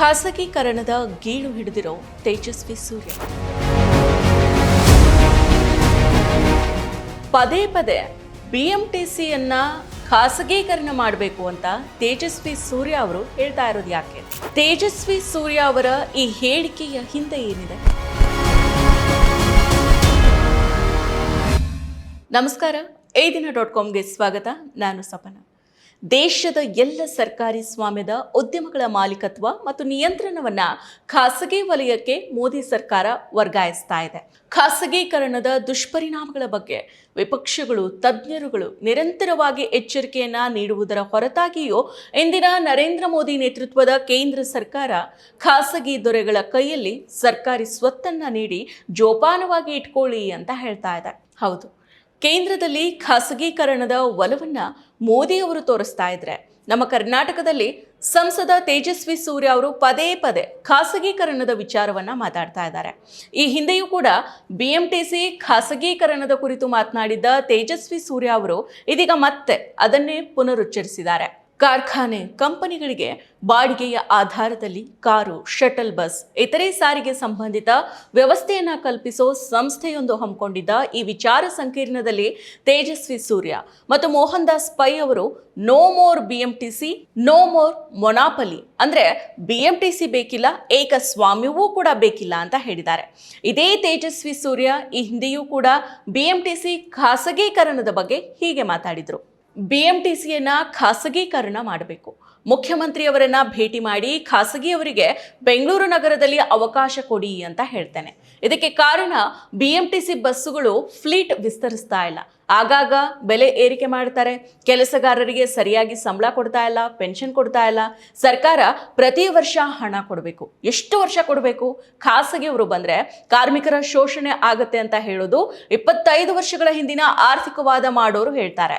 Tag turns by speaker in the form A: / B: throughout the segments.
A: ಖಾಸಗೀಕರಣದ ಗೀಳು ಹಿಡಿದಿರೋ ತೇಜಸ್ವಿ ಸೂರ್ಯ. ಪದೇ ಪದೇ ಬಿಎಂಟಿಸಿಯನ್ನ ಖಾಸಗೀಕರಣ ಮಾಡಬೇಕು ಅಂತ ತೇಜಸ್ವಿ ಸೂರ್ಯ ಅವರು ಹೇಳ್ತಾ ಇರೋದು ಯಾಕೆ? ತೇಜಸ್ವಿ ಸೂರ್ಯ ಅವರ ಈ ಹೇಳಿಕೆಯ ಹಿಂದೆ ಏನಿದೆ? ನಮಸ್ಕಾರ ಈ ದಿನ ಡಾಟ್ ಕಾಮ್ಗೆ ಸ್ವಾಗತ. ನಾನು ಸಪನ. ದೇಶದ ಎಲ್ಲ ಸರ್ಕಾರಿ ಸ್ವಾಮ್ಯದ ಉದ್ಯಮಗಳ ಮಾಲೀಕತ್ವ ಮತ್ತು ನಿಯಂತ್ರಣವನ್ನ ಖಾಸಗಿ ವಲಯಕ್ಕೆ ಮೋದಿ ಸರ್ಕಾರ ವರ್ಗಾಯಿಸ್ತಾ ಇದೆ. ಖಾಸಗೀಕರಣದ ದುಷ್ಪರಿಣಾಮಗಳ ಬಗ್ಗೆ ವಿಪಕ್ಷಗಳು, ತಜ್ಞರುಗಳು ನಿರಂತರವಾಗಿ ಎಚ್ಚರಿಕೆಯನ್ನ ನೀಡುವುದರ ಹೊರತಾಗಿಯೂ ಇಂದಿನ ನರೇಂದ್ರ ಮೋದಿ ನೇತೃತ್ವದ ಕೇಂದ್ರ ಸರ್ಕಾರ ಖಾಸಗಿ ದೊರೆಗಳ ಕೈಯಲ್ಲಿ ಸರ್ಕಾರಿ ಸ್ವತ್ತನ್ನ ನೀಡಿ ಜೋಪಾನವಾಗಿ ಇಟ್ಕೊಳ್ಳಿ ಅಂತ ಹೇಳ್ತಾ ಇದೆ. ಹೌದು. ಕೇಂದ್ರದಲ್ಲಿ ಖಾಸಗೀಕರಣದ ಒಲವನ್ನ ಮೋದಿ ಅವರು ತೋರಿಸ್ತಾ ಇದ್ರೆ. ನಮ್ಮ ಕರ್ನಾಟಕದಲ್ಲಿ ಸಂಸದ ತೇಜಸ್ವಿ ಸೂರ್ಯ ಅವರು ಪದೇ ಪದೇ ಖಾಸಗೀಕರಣದ ವಿಚಾರವನ್ನ ಮಾತಾಡ್ತಾ ಇದ್ದಾರೆ. ಈ ಹಿಂದೆಯೂ ಕೂಡ ಬಿ ಎಂ ಟಿ ಸಿ ಖಾಸಗೀಕರಣದ ಕುರಿತು ಮಾತನಾಡಿದ್ದ ತೇಜಸ್ವಿ ಸೂರ್ಯ ಅವರು ಇದೀಗ ಮತ್ತೆ ಅದನ್ನೇ ಪುನರುಚ್ಚರಿಸಿದ್ದಾರೆ. ಕಾರ್ಖಾನೆ ಕಂಪನಿಗಳಿಗೆ ಬಾಡಿಗೆಯ ಆಧಾರದಲ್ಲಿ ಕಾರು ಶಟಲ್ ಬಸ್, ಇತರೆ ಸಾರಿಗೆ ಸಂಬಂಧಿತ ವ್ಯವಸ್ಥೆಯನ್ನು ಕಲ್ಪಿಸೋ ಸಂಸ್ಥೆಯೊಂದು ಹಮ್ಮಿಕೊಂಡಿದ್ದ ಈ ವಿಚಾರ ಸಂಕಿರಣದಲ್ಲಿ ತೇಜಸ್ವಿ ಸೂರ್ಯ ಮತ್ತು ಮೋಹನ್ ದಾಸ್ ಪೈ ಅವರು no more BMTC, no more monopoly ಅಂದ್ರೆ ಬಿಎಂಟಿಸಿ ಬೇಕಿಲ್ಲ, ಏಕಸ್ವಾಮ್ಯವೂ ಕೂಡ ಬೇಕಿಲ್ಲ ಅಂತ ಹೇಳಿದ್ದಾರೆ. ಇದೇ ತೇಜಸ್ವಿ ಸೂರ್ಯ ಈ ಹಿಂದೆಯೂ ಕೂಡ ಬಿಎಂಟಿಸಿ ಖಾಸಗೀಕರಣದ ಬಗ್ಗೆ ಹೀಗೆ ಮಾತಾಡಿದ್ರು. ಬಿಎಂಟಿಸಿಯನ್ನ ಖಾಸಗೀಕರಣ ಮಾಡಬೇಕು. ಮುಖ್ಯಮಂತ್ರಿಯವರನ್ನ ಭೇಟಿ ಮಾಡಿ ಖಾಸಗಿಯವರಿಗೆ ಬೆಂಗಳೂರು ನಗರದಲ್ಲಿ ಅವಕಾಶ ಕೊಡಿ ಅಂತ ಹೇಳ್ತೇನೆ. ಇದಕ್ಕೆ ಕಾರಣ ಬಿ ಎಂ ಟಿ ಸಿ ಬಸ್ಸುಗಳು ಫ್ಲೀಟ್ ವಿಸ್ತರಿಸ್ತಾ ಇಲ್ಲ. ಆಗಾಗ ಬೆಲೆ ಏರಿಕೆ ಮಾಡ್ತಾರೆ. ಕೆಲಸಗಾರರಿಗೆ ಸರಿಯಾಗಿ ಸಂಬಳ ಕೊಡ್ತಾ ಇಲ್ಲ, ಪೆನ್ಷನ್ ಕೊಡ್ತಾ ಇಲ್ಲ. ಸರ್ಕಾರ ಪ್ರತಿ ವರ್ಷ ಹಣ ಕೊಡಬೇಕು. ಎಷ್ಟು ವರ್ಷ ಕೊಡಬೇಕು? ಖಾಸಗಿಯವರು ಬಂದರೆ ಕಾರ್ಮಿಕರ ಶೋಷಣೆ ಆಗುತ್ತೆ ಅಂತ ಹೇಳೋದು ಇಪ್ಪತ್ತೈದು ವರ್ಷಗಳ ಹಿಂದಿನ ಆರ್ಥಿಕವಾದ ಮಾಡೋರು ಹೇಳ್ತಾರೆ.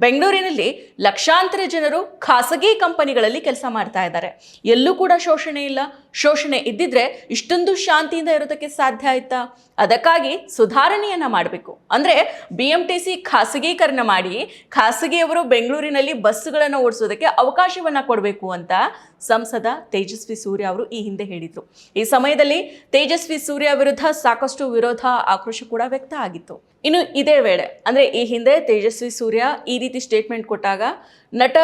A: ಬೆಂಗಳೂರಿನಲ್ಲಿ ಲಕ್ಷಾಂತರ ಜನರು ಖಾಸಗಿ ಕಂಪನಿಗಳಲ್ಲಿ ಕೆಲಸ ಮಾಡ್ತಾ ಇದ್ದಾರೆ. ಎಲ್ಲೂ ಕೂಡ ಶೋಷಣೆ ಇಲ್ಲ. ಶೋಷಣೆ ಇದ್ದಿದ್ರೆ ಇಷ್ಟೊಂದು ಶಾಂತಿಯಿಂದ ಇರೋದಕ್ಕೆ ಸಾಧ್ಯ ಆಯ್ತಾ? ಅದಕ್ಕಾಗಿ ಸುಧಾರಣೆಯನ್ನ ಮಾಡಬೇಕು. ಅಂದ್ರೆ ಬಿ ಎಂ ಖಾಸಗೀಕರಣ ಮಾಡಿ, ಖಾಸಗಿಯವರು ಬೆಂಗಳೂರಿನಲ್ಲಿ ಬಸ್ಸುಗಳನ್ನು ಓಡಿಸೋದಕ್ಕೆ ಅವಕಾಶವನ್ನ ಕೊಡಬೇಕು ಅಂತ ಸಂಸದ ತೇಜಸ್ವಿ ಸೂರ್ಯ ಅವರು ಈ ಹಿಂದೆ ಹೇಳಿದ್ರು. ಈ ಸಮಯದಲ್ಲಿ ತೇಜಸ್ವಿ ಸೂರ್ಯ ವಿರುದ್ಧ ಸಾಕಷ್ಟು ವಿರೋಧ, ಆಕ್ರೋಶ ಕೂಡ ವ್ಯಕ್ತ ಆಗಿತ್ತು. ಇನ್ನು ಇದೇ ವೇಳೆ, ಅಂದ್ರೆ ಈ ಹಿಂದೆ ತೇಜಸ್ವಿ ಸೂರ್ಯ ಈ ಸ್ಟೇಟ್ಮೆಂಟ್ ಕೊಟ್ಟಾಗ ನಟ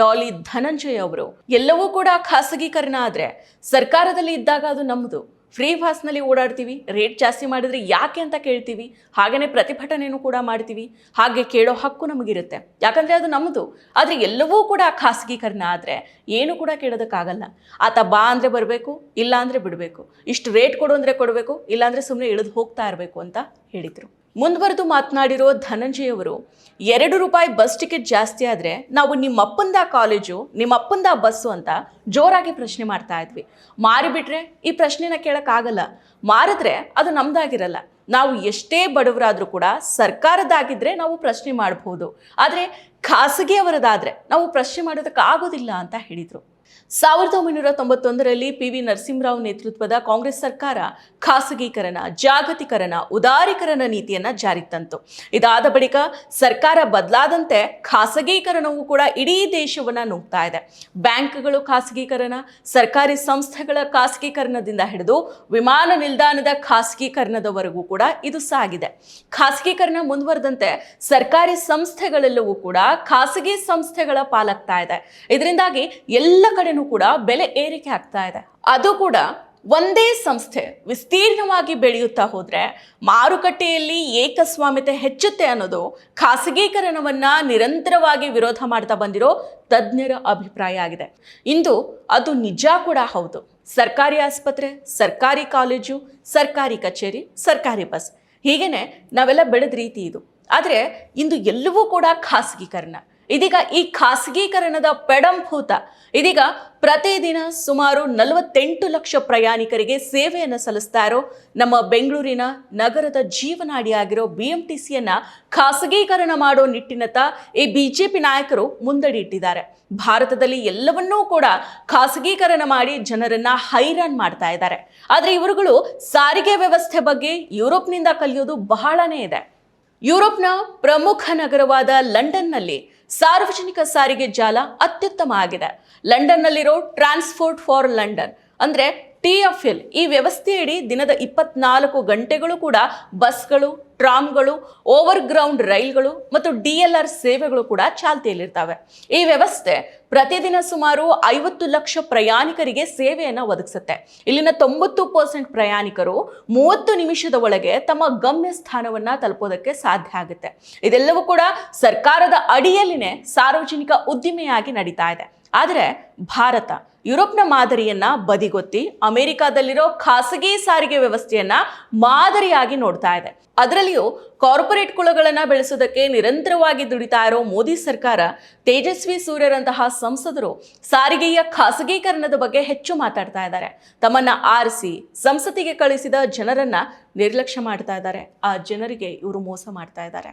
A: ಡಾಲಿ ಧನಂಜಯ್ ಅವರು, ಎಲ್ಲವೂ ಕೂಡ ಖಾಸಗೀಕರಣ ಆದ್ರೆ ಸರ್ಕಾರದಲ್ಲಿ ಇದ್ದಾಗ ಅದು ನಮ್ಮದು ಫ್ರೀ ಫಾಸ್ಟ್ನಲ್ಲಿ ಓಡಾಡ್ತೀವಿ ರೇಟ್ ಜಾಸ್ತಿ ಮಾಡಿದ್ರೆ ಯಾಕೆ ಅಂತ ಕೇಳ್ತೀವಿ ಹಾಗೆಯೇ ಪ್ರತಿಭಟನೆಯೂ ಕೂಡ ಮಾಡ್ತೀವಿ, ಹಾಗೆ ಕೇಳೋ ಹಕ್ಕು ನಮಗಿರುತ್ತೆ. ಯಾಕಂದರೆ ಅದು ನಮ್ಮದು ಆದರೆ ಎಲ್ಲವೂ ಕೂಡ ಖಾಸಗೀಕರಣ ಆದರೆ ಏನು ಕೂಡ ಕೇಳೋದಕ್ಕಾಗಲ್ಲ. ಆತ ಬಾ ಅಂದರೆ ಬರಬೇಕು, ಇಲ್ಲ ಅಂದರೆ ಬಿಡಬೇಕು. ಇಷ್ಟು ರೇಟ್ ಕೊಡು ಅಂದರೆ ಕೊಡಬೇಕು ಇಲ್ಲಾಂದರೆ ಸುಮ್ಮನೆ ಇಳಿದು ಹೋಗ್ತಾ ಇರಬೇಕು ಅಂತ ಹೇಳಿದರು. ಮುಂದುವರೆದು ಮಾತನಾಡಿರೋ ಧನಂಜಯ್ ಅವರು ಎರಡು ರೂಪಾಯಿ ಬಸ್ ಟಿಕೆಟ್ ಜಾಸ್ತಿ ಆದರೆ ನಾವು ನಿಮ್ಮಪ್ಪಂದ ಕಾಲೇಜು, ನಿಮ್ಮಪ್ಪಂದ ಬಸ್ಸು ಅಂತ ಜೋರಾಗಿ ಪ್ರಶ್ನೆ ಮಾಡ್ತಾ ಇದ್ವಿ. ಮಾರಿಬಿಟ್ರೆ ಈ ಪ್ರಶ್ನೆನ ಕೇಳೋಕ್ಕಾಗಲ್ಲ ಮಾರಿದ್ರೆ ಅದು ನಮ್ದಾಗಿರಲ್ಲ. ನಾವು ಎಷ್ಟೇ ಬಡವರಾದರೂ ಕೂಡ ಸರ್ಕಾರದಾಗಿದ್ದರೆ ನಾವು ಪ್ರಶ್ನೆ ಮಾಡಬಹುದು ಆದರೆ ಖಾಸಗಿಯವರದಾದರೆ ನಾವು ಪ್ರಶ್ನೆ ಮಾಡೋದಕ್ಕಾಗೋದಿಲ್ಲ ಅಂತ ಹೇಳಿದರು. ಸಾವಿರದ ಒಂಬೈನೂರ ತೊಂಬತ್ತೊಂದರಲ್ಲಿ ಪಿ ವಿ ನರಸಿಂಹರಾವ್ ನೇತೃತ್ವದ ಕಾಂಗ್ರೆಸ್ ಸರ್ಕಾರ ಖಾಸಗೀಕರಣ, ಜಾಗತೀಕರಣ, ಉದಾರೀಕರಣ ನೀತಿಯನ್ನ ಜಾರಿಗೆ ತಂತು. ಇದಾದ ಬಳಿಕ ಸರ್ಕಾರ ಬದಲಾದಂತೆ ಖಾಸಗೀಕರಣವು ಕೂಡ ಇಡೀ ದೇಶವನ್ನ ನುಗ್ತಾ ಇದೆ. ಬ್ಯಾಂಕ್ಗಳು ಖಾಸಗೀಕರಣ, ಸರ್ಕಾರಿ ಸಂಸ್ಥೆಗಳ ಖಾಸಗೀಕರಣದಿಂದ ಹಿಡಿದು ವಿಮಾನ ನಿಲ್ದಾಣದ ಖಾಸಗೀಕರಣದವರೆಗೂ ಕೂಡ ಇದು ಸಾಗಿದೆ. ಖಾಸಗೀಕರಣ ಮುಂದುವರೆದಂತೆ ಸರ್ಕಾರಿ ಸಂಸ್ಥೆಗಳೆಲ್ಲವೂ ಕೂಡ ಖಾಸಗಿ ಸಂಸ್ಥೆಗಳ ಪಾಲಾಗ್ತಾ ಇದೆ. ಇದರಿಂದಾಗಿ ಎಲ್ಲ ಕಡೆನೂ ಕೂಡ ಬೆಲೆ ಏರಿಕೆ ಆಗ್ತಾ ಇದೆ. ಅದು ಕೂಡ ಒಂದೇ ಸಂಸ್ಥೆ ವಿಸ್ತೀರ್ಣವಾಗಿ ಬೆಳೆಯುತ್ತಾ ಹೋದ್ರೆ ಮಾರುಕಟ್ಟೆಯಲ್ಲಿ ಏಕಸ್ವಾಮ್ಯತೆ ಹೆಚ್ಚುತ್ತೆ ಅನ್ನೋದು ಖಾಸಗೀಕರಣವನ್ನ ನಿರಂತರವಾಗಿ ವಿರೋಧ ಮಾಡ್ತಾ ಬಂದಿರೋ ತಜ್ಞರ ಅಭಿಪ್ರಾಯ ಆಗಿದೆ. ಇಂದು ಅದು ನಿಜ ಕೂಡ ಹೌದು. ಸರ್ಕಾರಿ ಆಸ್ಪತ್ರೆ, ಸರ್ಕಾರಿ ಕಾಲೇಜು, ಸರ್ಕಾರಿ ಕಚೇರಿ, ಸರ್ಕಾರಿ ಬಸ್ ಹೀಗೇನೆ ನಾವೆಲ್ಲ ಬೆಳೆದ ರೀತಿ ಇದು. ಆದರೆ ಇಂದು ಎಲ್ಲವೂ ಕೂಡ ಖಾಸಗೀಕರಣ. ಇದೀಗ ಈ ಖಾಸಗೀಕರಣದ ಪೆಡಂಭೂತ. ಇದೀಗ ಪ್ರತಿದಿನ ಸುಮಾರು ನಲವತ್ತೆಂಟು ಲಕ್ಷ ಪ್ರಯಾಣಿಕರಿಗೆ ಸೇವೆಯನ್ನು ಸಲ್ಲಿಸ್ತಾ ಇರೋ ನಮ್ಮ ಬೆಂಗಳೂರಿನ ನಗರದ ಜೀವನಾಡಿಯಾಗಿರೋ ಬಿ ಎಂ ಟಿ ಸಿಯನ್ನ ಖಾಸಗೀಕರಣ ಮಾಡೋ ನಿಟ್ಟಿನತ್ತ ಈ ಬಿಜೆಪಿ ನಾಯಕರು ಮುಂದಡಿ ಇಟ್ಟಿದ್ದಾರೆ ಭಾರತದಲ್ಲಿ ಎಲ್ಲವನ್ನೂ ಕೂಡ ಖಾಸಗೀಕರಣ ಮಾಡಿ ಜನರನ್ನ ಹೈರಾಣ್ ಮಾಡ್ತಾ ಇದ್ದಾರೆ. ಆದರೆ ಇವರುಗಳು ಸಾರಿಗೆ ವ್ಯವಸ್ಥೆ ಬಗ್ಗೆ ಯುರೋಪ್ನಿಂದ ಕಲಿಯೋದು ಬಹಳನೇ ಇದೆ. ಯುರೋಪ್ನ ಪ್ರಮುಖ ನಗರವಾದ ಲಂಡನ್ನಲ್ಲಿ ಸಾರ್ವಜನಿಕ ಸಾರಿಗೆ ಜಾಲ ಅತ್ಯುತ್ತಮ ಆಗಿದೆ. ಲಂಡನ್ನಲ್ಲಿರೋ ಟ್ರಾನ್ಸ್ಪೋರ್ಟ್ ಫಾರ್ ಲಂಡನ್ ಅಂದ್ರೆ ಟಿ ಎಫ್ ಎಲ್ ಈ ವ್ಯವಸ್ಥೆಯಡಿ ದಿನದ ಇಪ್ಪತ್ನಾಲ್ಕು ಗಂಟೆಗಳು ಕೂಡ ಬಸ್ಗಳು ಟ್ರಾಮ್ಗಳು ಓವರ್ ಗ್ರೌಂಡ್ ರೈಲ್ಗಳು ಮತ್ತು ಡಿ ಎಲ್ ಆರ್ ಸೇವೆಗಳು ಕೂಡ ಚಾಲ್ತಿಯಲ್ಲಿರ್ತವೆ. ಈ ವ್ಯವಸ್ಥೆ ಪ್ರತಿದಿನ ಸುಮಾರು ಐವತ್ತು ಲಕ್ಷ ಪ್ರಯಾಣಿಕರಿಗೆ ಸೇವೆಯನ್ನು ಒದಗಿಸುತ್ತೆ. ಇಲ್ಲಿನ ತೊಂಬತ್ತು ಪರ್ಸೆಂಟ್ ಪ್ರಯಾಣಿಕರು ಮೂವತ್ತು ನಿಮಿಷದ ಒಳಗೆ ತಮ್ಮ ಗಮ್ಯ ಸ್ಥಾನವನ್ನು ತಲುಪೋದಕ್ಕೆ ಸಾಧ್ಯ ಆಗುತ್ತೆ. ಇದೆಲ್ಲವೂ ಕೂಡ ಸರ್ಕಾರದ ಅಡಿಯಲ್ಲಿನೇ ಸಾರ್ವಜನಿಕ ಉದ್ದಿಮೆಯಾಗಿ ನಡೀತಾ ಇದೆ. ಆದರೆ ಭಾರತ ಯುರೋಪ್ನ ಮಾದರಿಯನ್ನ ಬದಿಗೊತ್ತಿ ಅಮೆರಿಕಾದಲ್ಲಿರೋ ಖಾಸಗಿ ಸಾರಿಗೆ ವ್ಯವಸ್ಥೆಯನ್ನ ಮಾದರಿಯಾಗಿ ನೋಡ್ತಾ ಇದೆ. ಅದರಲ್ಲಿಯೂ ಕಾರ್ಪೊರೇಟ್ ಕುಳಗಳನ್ನ ಬೆಳೆಸೋದಕ್ಕೆ ನಿರಂತರವಾಗಿ ದುಡಿತಾ ಇರೋ ಮೋದಿ ಸರ್ಕಾರ ತೇಜಸ್ವಿ ಸೂರ್ಯರಂತಹ ಸಂಸದರು ಸಾರಿಗೆಯ ಖಾಸಗೀಕರಣದ ಬಗ್ಗೆ ಹೆಚ್ಚು ಮಾತಾಡ್ತಾ ಇದ್ದಾರೆ. ತಮ್ಮನ್ನ ಆರಿಸಿ ಸಂಸತ್ತಿಗೆ ಕಳಿಸಿದ ಜನರನ್ನ ನಿರ್ಲಕ್ಷ್ಯ ಮಾಡ್ತಾ ಇದ್ದಾರೆ. ಆ ಜನರಿಗೆ ಇವರು ಮೋಸ ಮಾಡ್ತಾ ಇದ್ದಾರೆ.